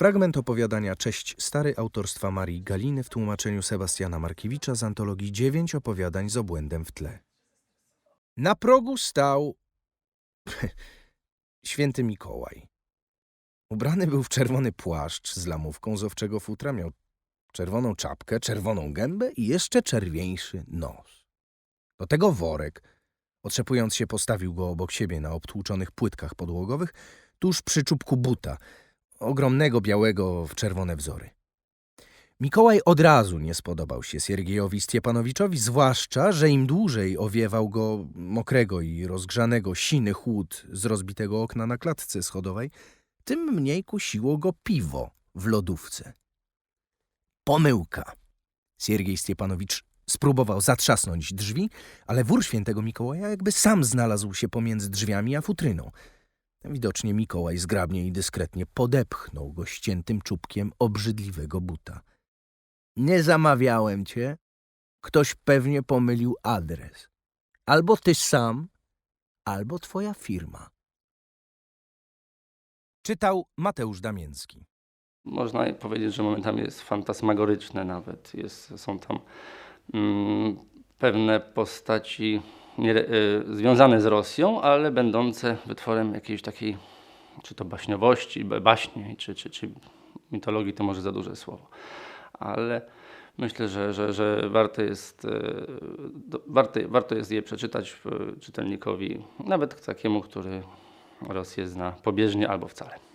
Fragment opowiadania Cześć Stary autorstwa Marii Galiny w tłumaczeniu Sebastiana Markiewicza z antologii Dziewięć opowiadań z obłędem w tle. Na progu stał święty Mikołaj. Ubrany był w czerwony płaszcz z lamówką z owczego futra, miał czerwoną czapkę, czerwoną gębę i jeszcze czerwieńszy nos. Do tego worek. Otrzepując się, postawił go obok siebie na obtłuczonych płytkach podłogowych, tuż przy czubku buta, ogromnego białego w czerwone wzory. Mikołaj od razu nie spodobał się Siergiejowi Stiepanowiczowi, zwłaszcza, że im dłużej owiewał go mokrego i rozgrzanego siny chłód z rozbitego okna na klatce schodowej, tym mniej kusiło go piwo w lodówce. Pomyłka. Siergiej Stiepanowicz spróbował zatrzasnąć drzwi, ale wór świętego Mikołaja jakby sam znalazł się pomiędzy drzwiami a futryną. Widocznie Mikołaj zgrabnie i dyskretnie podepchnął go ściętym czubkiem obrzydliwego buta. Nie zamawiałem cię. Ktoś pewnie pomylił adres. Albo ty sam, albo twoja firma. Czytał Mateusz Damięcki. Można powiedzieć, że momentami jest fantasmagoryczne nawet. Jest, są tam mm, pewne postaci nie, y, związane z Rosją, ale będące wytworem jakiejś takiej, czy to baśniowości, ba- baśnie, czy, czy, czy mitologii, to może za duże słowo. Ale myślę, że, że, że warto, jest, do, warto, warto jest je przeczytać czytelnikowi, nawet takiemu, który Rosję zna pobieżnie albo wcale.